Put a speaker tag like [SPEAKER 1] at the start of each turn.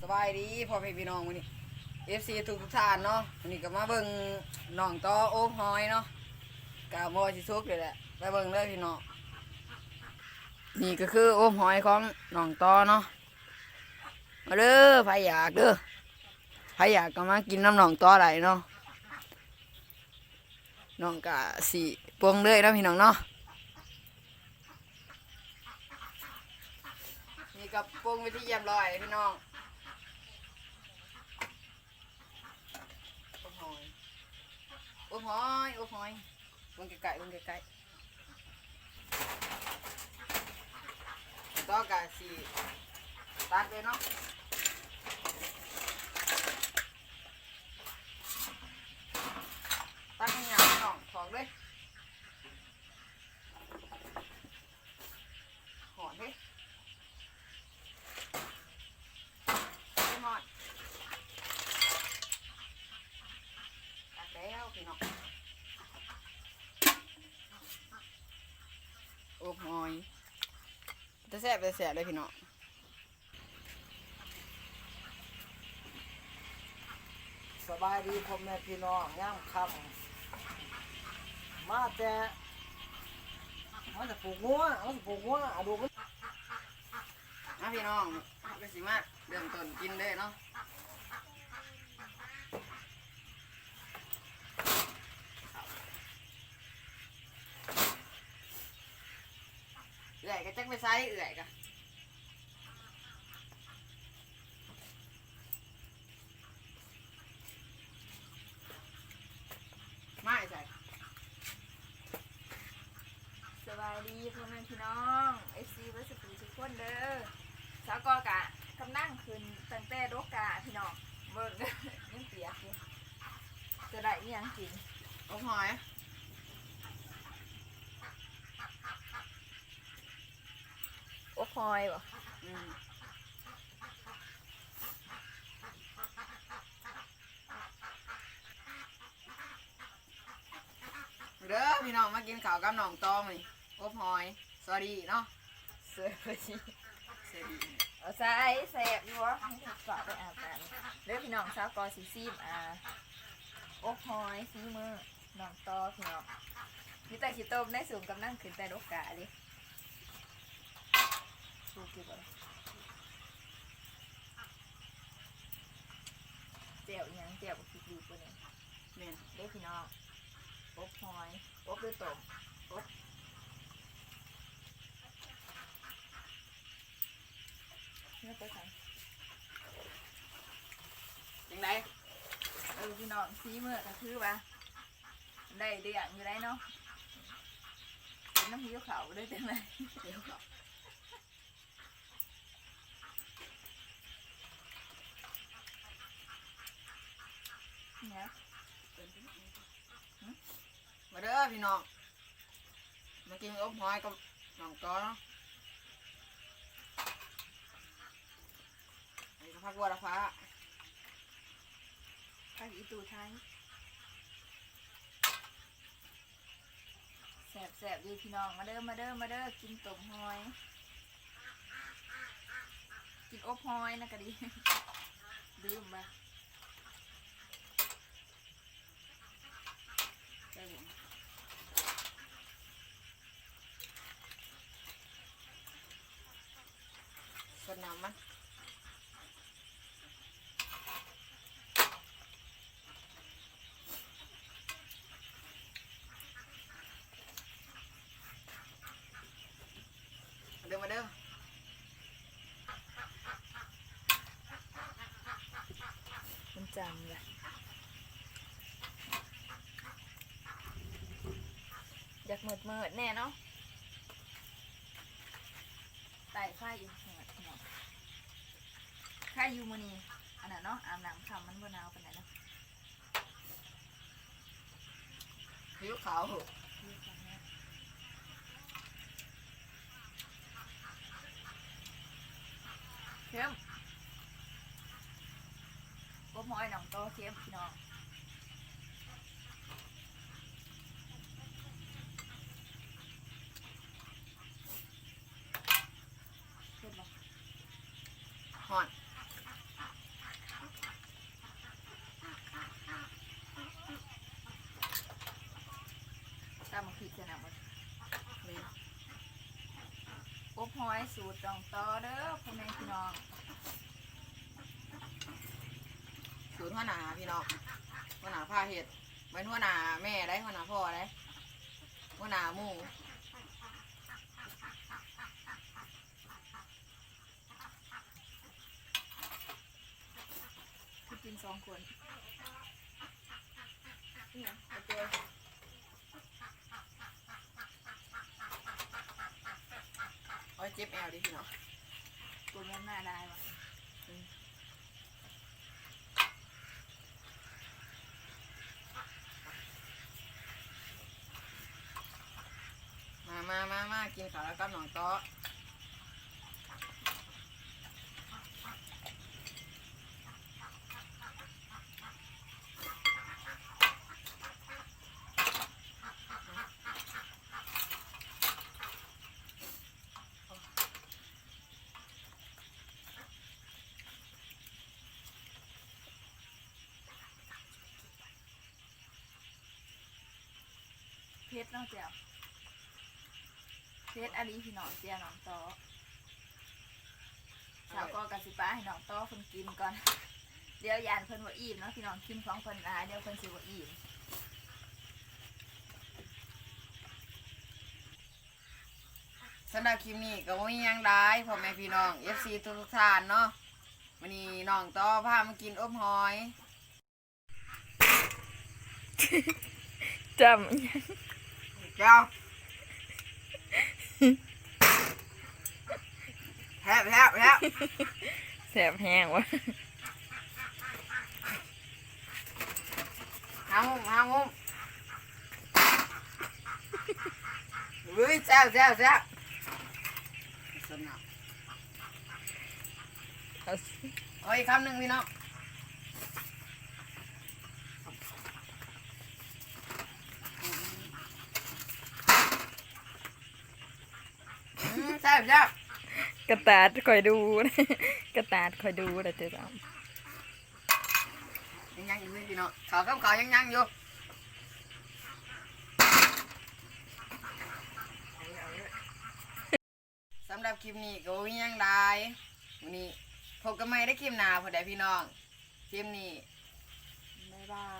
[SPEAKER 1] สบายดีพ่อแม่พี่น้องวันนี้ FC ทุกทุกท่านเนาะวันนี้ก็มาเบิ่งน้องต่อโอมหอยเนาะกะบ่สิสุกเลยแหละไปเบิ่งเลยพี่น้องนี่ก็คือโอมหอยของน้องต่อเนาะมาเด้อใครอยากเด้อใครอยากก็มากินน้ำน้องต่อได้เนาะน้องกะสิปวงเลยนะพี่น้องเนาะนี่กับปวงไปที่เยี่ยมร้อยพี่น้อง โอ้โหย โอ้โหยโอ้โหยลงไกลๆลงไกลๆต่อกะสีตัดเลยเนาะตัดให้ยาวหน่องถองเลยหอนเฮ้ยไม่หอน ตัดแล้วพี่น้องโอ้หอยจะ แซ่บจะแซ่บเลยพี่น้อง
[SPEAKER 2] สบายดีพ่อแม่พี่น้องย่างคำมาแต่มาจะปลูกงัวมาจะปลูกงัวอะดูมัน
[SPEAKER 1] มาพี่น้องเอาไปสิมาเริ่มต้นกินเลยเนาะ อื่อยก็จักไปไซเอื่อยกะไม่ใส่
[SPEAKER 3] สบายดีพ่อแม่พี่น้องเอฟซีวัสดุทุกคนเด้อสาวกอกะกำลังขึ้นตั้งแต่โรกกาพี่น้องเบิ่งเด้อยังเปียกอยู่จะได้อิหยังกิน
[SPEAKER 1] โอ้หอย
[SPEAKER 3] โอ้ คอยบ่
[SPEAKER 1] อืมเด้อพี่น้องมากินข้าวกับน้องตอมนี่อบหอยสวัสดีเนาะ
[SPEAKER 3] เสือพอดี
[SPEAKER 1] สวัสดี
[SPEAKER 3] เอาใส่แสบอยู่วะให้ฝากไปอาบน้ำเด้อพี่น้องสาวกอสีซีมอ่าโอ้คอยซีมือน้องต่อพี่น้องมีแต่ขี้ต้มได้สูงกำลังขึ้นแต่โรกกาเลย สูกี่บ่เจียวอิหยังเจียวกับพริกดีกว่านี้
[SPEAKER 1] แม่น
[SPEAKER 3] เด้อพี่น้องอบหอยอบด้วยต้มอบเนื้อไปใส่
[SPEAKER 1] ยังไง
[SPEAKER 3] เออพี่น้องซีเมื่อก็คือว่าได้เดืองอยู่ได้เนาะเป็นน้ำหิ้วเขาได้จังเลย
[SPEAKER 1] เดี๋ยวก่อน
[SPEAKER 3] เนี่ย
[SPEAKER 1] มาเด้อ พี่น้องมากินอบหอยกับน้องตอเนาะอันนี้ก็พักบัวละฟ้า
[SPEAKER 3] ข้าวอีตูไทยแสบแสบดีพี่น้องมาเด้อมาเด้อมาเด้อกินต้มหอย กินอบหอยนะก็ดีลืมไป
[SPEAKER 1] ใช่ผม สดน้ำมันมาเด้อมาเด้อ
[SPEAKER 3] มันจำเลยอยากเมิดเมิดแน่เนาะไต่ไฟอยู่เหมิด พี่น้องไข่อยู่มือนี่อันนั้นเนาะอาบน้ำคำมันบนาวปานไหนเนาะ
[SPEAKER 1] ผิวขาวเหอะ
[SPEAKER 3] เข้มก็มอยหนองโตเข้มพี่น้องเข้มบ่
[SPEAKER 1] หอน
[SPEAKER 3] อยสูตรน้องต่อเด้อพ่อแม่พี่น้อง
[SPEAKER 1] สูตรหัวหน้าพี่น้องหัวหน้าผ้าเห็ดเป็นหัวหน้าแม่ได้หัวหน้าพ่อได้หัวหน้าหมู่
[SPEAKER 3] คือกินสองคน
[SPEAKER 1] เนี่ยโอเคโอ้ยเจ็บแอวดิพี่น้อง
[SPEAKER 3] ตัวนี้น่าได้ว่ะ
[SPEAKER 1] มามามามากินข้าวแล้วก็หนองโต๊ะ
[SPEAKER 3] ชรเนาะเจ้าเพชรอาลีพี่น้องเจ้าน้องต่อสาวก็กสิป้าให้น้องต่อเพิ่นกินก่อน เดี๋ยวยานเพิ่นว่าอิ่มเนาะพี่น้องกินของเพิ่นอ่าเดี๋ยวเพิ่นสิว่าอิ่ม
[SPEAKER 1] สำหรับคลิปนี้ก็ไม่มีหยังได้พ่อแม่พี่น้อง FC ทุกทุกๆท่านเนาะวันนี้น้องต่อพามากินอบหอย
[SPEAKER 3] จ
[SPEAKER 1] เจ้าแฮบแฮบแฮบำ
[SPEAKER 3] แสบแห้งวะ
[SPEAKER 1] หามุมหามุมเฮ้ยแซ่บแซ่บแซ่บสนับเอาอีกคำหนึ่งพี่น้องอืมแซ่ บแซ่บ
[SPEAKER 3] กระตาดคอยดูนะกระตาดคอยดูนะเจ้า
[SPEAKER 1] ยังยังอยู่พี่น้องขาวข้าวขาวยังยังอยู่สำหรับคลิปนี้ก็บ่มีหยังได้วันนี้พบกันใหม่ได้คลิปหน้าพอได้พี่น้อง คลิปนี้
[SPEAKER 3] บ๊ายบาย